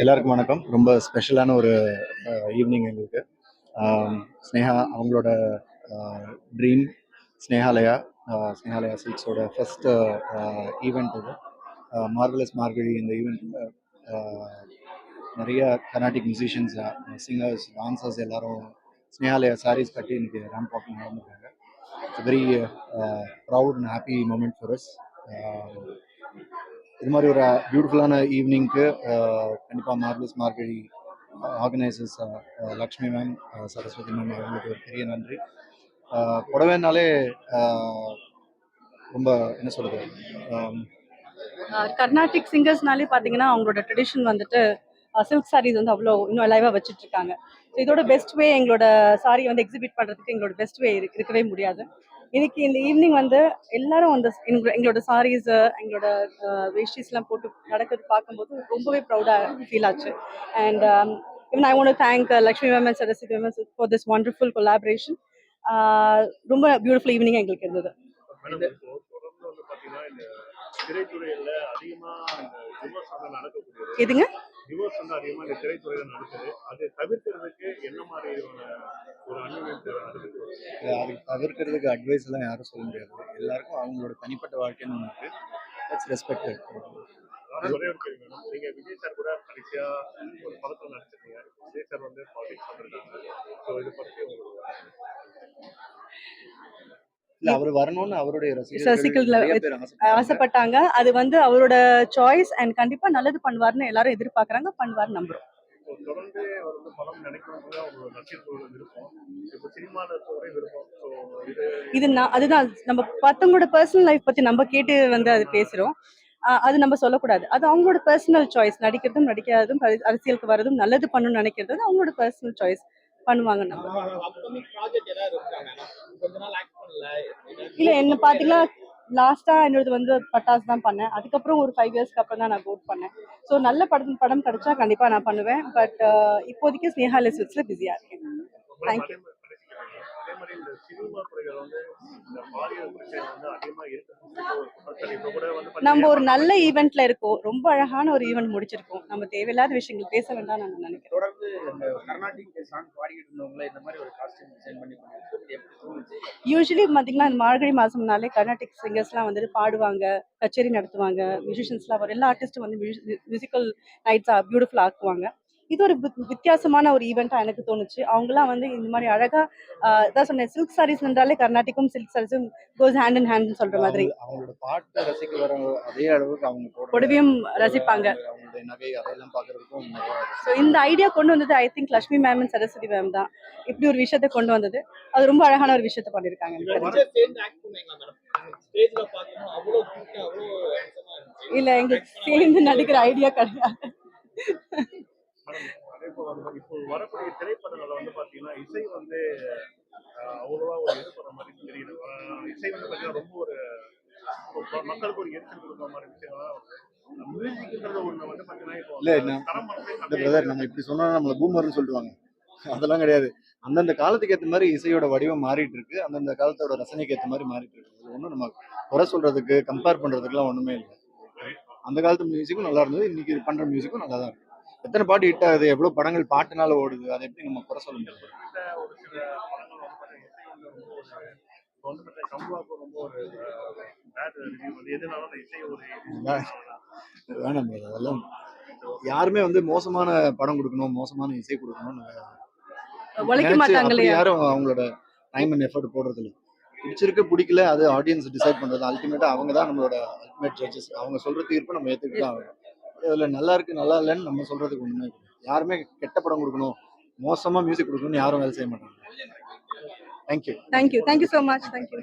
எல்லாருக்கும் வணக்கம். ரொம்ப ஸ்பெஷலான ஒரு ஈவினிங் எங்களுக்கு. ஸ்னேகா அவங்களோட ட்ரீம் ஸ்னேகாலயா ஸ்னேகாலயா சில்க்ஸோட ஃபர்ஸ்ட் ஈவெண்ட் இது. மார்வலஸ் மார்கழி இந்த ஈவெண்ட்டில் நிறைய கர்நாடிக் மியூசிஷியன்ஸ் சிங்கர்ஸ் டான்சர்ஸ் எல்லாரும் ஸ்னேகாலயா சாரீஸ் கட்டி இன்னைக்கு ramp walking நடந்துருக்காங்க. It's very proud and happy moment for us இது மாதிரி ஒரு பியூட்டிஃபுல்லான ஈவினிங்க்கு கண்டிப்பாக marvellous Margazhi organisers Lakshmi ma'am Saraswathi ma'am அவங்களுக்கு ஒரு பெரிய நன்றி. புடவைனாலே ரொம்ப என்ன சொல்றது கர்நாடிக் சிங்கர்ஸ்னாலே பார்த்தீங்கன்னா அவங்களோட ட்ரெடிஷன் வந்துட்டு சில்க் சாரீஸ் வந்து அவ்வளோ இன்னும் லைவாக வச்சுட்டு இருக்காங்க ஸோ இதோட பெஸ்ட் வே எங்களோட சாரி வந்து எக்ஸிபிட் பண்ணுறதுக்கு எங்களோட பெஸ்ட் வே இருக்கவே முடியாது. இன்னைக்கு இந்த ஈவினிங் வந்து எல்லாரும் அந்த எங்களோட- சாரீஸ் எங்களோட வேஷ்டிஸ்லாம் போட்டு நடக்கிறது பார்க்கும்போது ரொம்பவே ப்ரௌடாக ஃபீல் ஆச்சு. And even I want thank Lakshmi ma'am and Saraswathi ma'am for this wonderful collaboration ரொம்ப பியூட்டிஃபுல் ஈவினிங் எங்களுக்கு இருந்தது. வந்து வந்து எதுங்க? அதை தவிர்க்கிறதுக்கு அட்வைஸ் எல்லாம் யாரும் சொல்ல முடியாது. எல்லாருக்கும் அவங்களோட தனிப்பட்ட வாழ்க்கைன்னு ஒன்று இருக்கு. தட்ஸ் ரெஸ்பெக்டட் அதான் ஒரே ஒரு கேள்வி மேடம் நீங்க விஜய் சார் கூட கடைசியா ஒரு படத்துல நடிச்சிருக்கீங்க விஜய் சார் வந்து பாலிடிக்ஸ் வந்திருக்காங்க. ஸோ இது பத்தி உங்களுக்கு இல்ல அவர் வரணும்னு அவருடைய ரசிகர்கள். ஆசைப்பட்டாங்க. அது வந்து அவரோட சாய்ஸ் அண்ட் கண்டிப்பா நல்லது பண்ணுவார்னு எல்லாரும் எதிர்பார்க்கறாங்க. பண்ணுவார் நம்புறோம். தொடர்ந்து அவர் வந்து படம் நினைக்கிறது அவங்களோட நட்சத்திரோட விருப்பம். இப்போ சினிமாவில் இருக்கவரே விருப்பம். ஸோ இது இது நான் அதுதான். நம்ம மத்தவங்களோட பர்சனல் லைஃப் பத்தி நம்ம கேட்டு வந்து அது பேசுறோம். ஆஹ் அது நம்ம சொல்லக்கூடாது. அது அவங்களோட பர்சனல் சாய்ஸ் நடிக்கிறதும் நடிக்காததும் அரசியலுக்கு வரதும் நல்லது பண்ணணும்னு நினைக்கிறது அது அவங்களோட பர்சனல் சாய்ஸ் பண்ணுவாங்க நம்ம. அப்கமிங் ப்ராஜெக்ட் ஏதாவது இருக்காங்க கொஞ்ச நாள் ஆக்ட் பண்ணல. இல்ல என்ன பாத்தீங்கன்னா லாஸ்டா என்னோடது வந்து பட்டாஸ் தான் பண்ணேன். அதுக்கப்புறம் ஒரு ஃபைவ் இயர்ஸ்க்கு அப்புறம் தான் நான் கோட் பண்ணேன். ஸோ நல்ல படம் படம் கிடைச்சா கண்டிப்பா நான் பண்ணுவேன். பட் uh, இப்போதைக்கு ஸ்னேஹா லெஸ்ல பிஸியா இருக்கேன். தேங்க்யூ மாதிரி இந்த சினிமா துறைகள் வந்து இந்த பாலியல் பிரச்சனை வந்து அதிகமா இருக்கு நம்ம ஒரு நல்ல ஈவெண்ட்ல இருக்கோம். ரொம்ப அழகான ஒரு ஈவெண்ட் முடிச்சிருக்கோம். நம்ம தேவையில்லாத விஷயங்கள் பேச வேண்டாம் நான் நினைக்கிறேன். தொடர்ந்து இந்த கர்நாடிக் சாங் பாடிக்கிட்டு இருந்தவங்கள இந்த மாதிரி ஒரு காஸ்டியூம் டிசைன் பண்ணி யூஸ்வலி பார்த்தீங்கன்னா இந்த மார்கழி மாசம்னாலே கர்நாடிக் சிங்கர்ஸ்லாம் வந்துட்டு பாடுவாங்க கச்சேரி நடத்துவாங்க மியூசிஷியன்ஸ்லாம் வரும். எல்லா ஆர்டிஸ்ட்டும் வந்து மியூசிக்கல் நைட்ஸ் பியூட்டிஃபுல் ஆக்குவாங்க. இது ஒரு வித்- வித்தியாசமான ஒரு ஈவெண்ட்டாக எனக்கு தோணுச்சு. அவங்களாம் வந்து இந்த மாதிரி அழகா ஆஹ் இதான் சொன்னேன் சில்க் சாரீஸ் என்றாலே கர்நாடிக்கும் சில்க் சாரீஸும் கோஸ் ஹேண்ட் அண்ட் ஹேண்ட் சொல்ற மாதிரி. அவங்க- அவங்களோட பாட்டை ரசிக்க வர அதே அளவுக்கு அவங்க புடவையும் ரசிப்பாங்க. ஸோ இந்த ஐடியா கொண்டு வந்தது I think Lakshmi ma'am and Saraswathi ma'am தான். இப்படி ஒரு விஷயத்தை கொண்டு வந்தது. அது ரொம்ப அழகான ஒரு விஷயத்தை பண்ணியிருக்காங்க இல்ல எங்களுக்கு சேர்ந்து நடிக்கிற ஐடியா கிடையாது மேடம், அதே போல வந்து இப்போ வரக்கூடிய திரைப்படங்கள்ல வந்து பாத்தீங்கன்னா இசை வந்து அவ்வளவா ஒரு இது பண்ண மாதிரி தெரியல. ஆஹ், இசை வந்து பாத்தீங்கன்னா ரொம்ப ஒரு மக்களுக்கு ஒரு எரிச்சல் கொடுக்குற மாதிரி விஷயங்கள்லாம் மியூசிக்ன்றது ஒண்ணு வந்து இந்த பிரதர் நம்ம இப்படி சொன்னா நம்மள பூமர்னு சொல்லிடுவாங்க. அதெல்லாம் கிடையாது. அந்தந்த காலத்துக்கு ஏற்ற மாதிரி இசையோட வடிவம் மாறிட்டு இருக்கு. அந்தந்த காலத்தோட ரசனைக்கு ஏற்ற மாதிரி மாறிட்டு இருக்கு. ஒன்றும் நம்ம குறை சொல்றதுக்கு கம்பேர் பண்றதுக்குலாம் ஒண்ணுமே இல்லை. அந்த காலத்து மியூசிக்கும் நல்லா இருந்தது. இன்னைக்கு பண்ற மியூசிக்கும் நல்லா தான் இருக்கு. எத்தனை பாட்டு ஹிட் ஆகுது? எவ்வளவு படங்கள் பாட்டுனால ஓடுது? அதை எப்படி நம்ம குறை சொல்ல முடியாது வேணாம். அதெல்லாம் யாருமே வந்து மோசமான படம் கொடுக்கணும் மோசமான இசை கொடுக்கணும்னு யாரும் அவங்களோட டைம் அண்ட் எஃபர்ட் போடுறது இல்லை. பிடிச்சிருக்கு பிடிக்கல அது ஆடியன்ஸ் டிசைட் பண்றது. அல்டிமேட்டா அவங்க தான் நம்மளோட அல்டிமேட் ஜட்ஜஸ் அவங்க சொல்ற தீர்ப்பு நம்ம ஏத்துக்கிட்டு தான் ஆகணும். இதுல நல்லா இருக்கு நல்லா இல்லைன்னு நம்ம சொல்றதுக்கு ஒண்ணுமே யாருமே கெட்ட படம் கொடுக்கணும் மோசமா மியூசிக் கொடுக்கணும்னு யாரும் வேலை செய்ய மாட்டாங்க. Thank you thank you thank you so much thank you